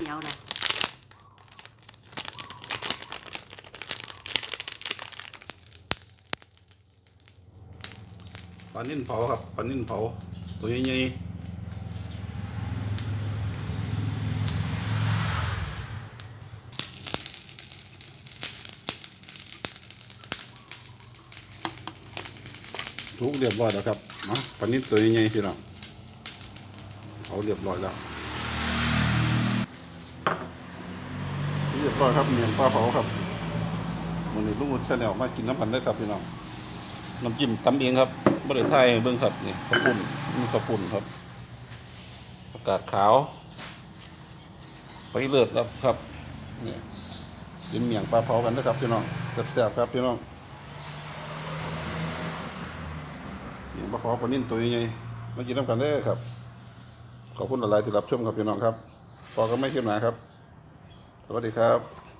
เดียวเลยปลานิ่นเผาครับปลานิ่นเผา ตัวใหญ่ทุกเรียบร้อยแล้วครับนะปานิ่นตัวใหญ่ๆพี่น้องเขาเรียบร้อยแล้ว รียบร้อยครับเมียงปลาเผาครับวันนี้ลุงอุดชาแนลมากินน้ำพันได้ครับพี่น้องน้ำจิ้มตำเองครับบริไทยเบิ้องครับนี่ข้าวปุ้นนี่ขปุ้นครับอากาศขาวไปเลิศครับครับนี่กินเมียงปลาเผากันนะครับพี่น้องแซ่บๆครับพี่น้องเมียงปลาเผาปลานิ่นตัวใหญ่มากินน้ำกันเด้ครับขอบคุณหลายๆที่รับชมครับพี่น้องครับพอก็ไม่เข้มหนาครับ สวัสดีครับ